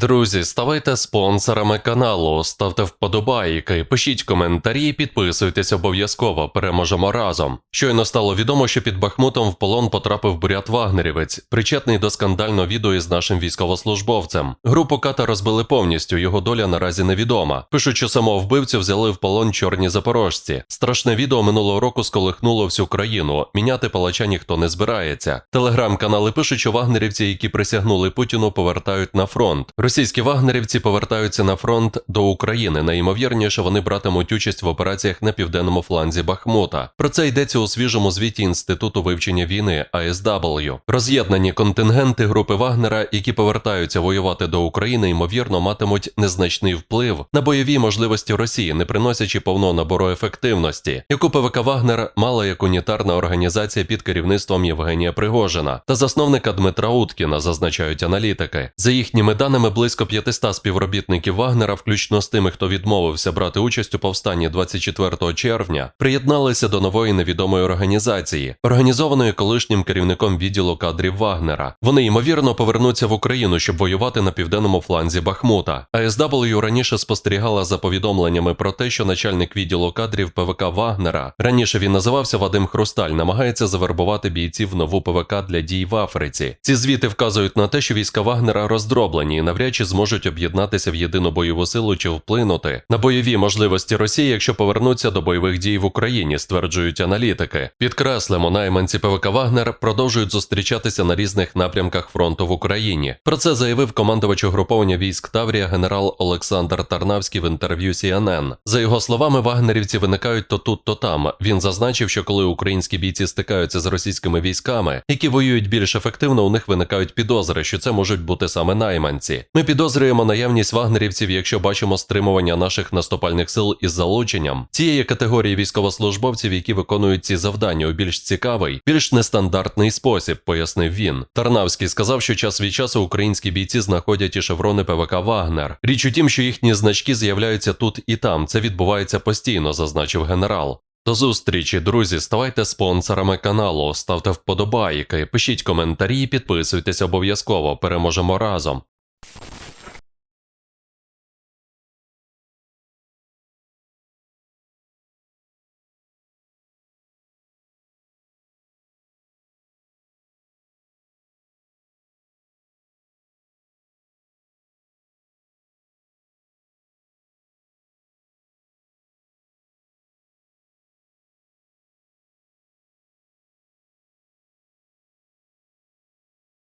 Друзі, ставайте спонсорами каналу, ставте вподобайки, пишіть коментарі, підписуйтесь обов'язково. Переможемо разом. Щойно стало відомо, що під Бахмутом в полон потрапив бурят Вагнерівець, причетний до скандального відео із нашим військовослужбовцем. Групу ката розбили повністю. Його доля наразі невідома. Пишуть, що самого вбивцю взяли в полон чорні запорожці. Страшне відео минулого року сколихнуло всю країну. Міняти палача ніхто не збирається. Телеграм-канали пишуть, що вагнерівці, які присягнули Путіну, повертають на фронт. Російські вагнерівці повертаються на фронт до України. Найімовірніше вони братимуть участь в операціях на південному фланзі Бахмута. Про це йдеться у свіжому звіті Інституту вивчення війни АСW. Роз'єднані контингенти групи Вагнера, які повертаються воювати до України, ймовірно, матимуть незначний вплив на бойові можливості Росії, не приносячи повного набору ефективності, яку ПВК Вагнер мала як унітарна організація під керівництвом Євгенія Пригожина та засновника Дмитра Уткіна, зазначають аналітики. За їхніми даними, близько 500 співробітників Вагнера, включно з тими, хто відмовився брати участь у повстанні 24 червня, приєдналися до нової невідомої організації, організованої колишнім керівником відділу кадрів Вагнера. Вони ймовірно повернуться в Україну, щоб воювати на південному фланзі Бахмута. АСW раніше спостерігала за повідомленнями про те, що начальник відділу кадрів ПВК Вагнера раніше він називався Вадим Хрусталь, намагається завербувати бійців в нову ПВК для дій в Африці. Ці звіти вказують на те, що війська Вагнера роздроблені і навряд чи зможуть об'єднатися в єдину бойову силу чи вплинути на бойові можливості Росії, якщо повернуться до бойових дій в Україні, стверджують аналітики. Підкреслимо, найманці ПВК Вагнер продовжують зустрічатися на різних напрямках фронту в Україні. Про це заявив командувач угруповання військ Таврія генерал Олександр Тарнавський в інтерв'ю CNN. За його словами, вагнерівці виникають то тут, то там. Він зазначив, що коли українські бійці стикаються з російськими військами, які воюють більш ефективно, у них виникають підозри, що це можуть бути саме найманці. Ми підозрюємо наявність вагнерівців, якщо бачимо стримування наших наступальних сил із залученням цієї категорії військовослужбовців, які виконують ці завдання у більш цікавий, більш нестандартний спосіб, пояснив він. Тарнавський сказав, що час від часу українські бійці знаходять і шеврони ПВК Вагнер. Річ у тім, що їхні значки з'являються тут і там. Це відбувається постійно, зазначив генерал. До зустрічі, друзі. Ставайте спонсорами каналу, ставте вподобайки, пишіть коментарі, підписуйтесь обов'язково. Переможемо разом.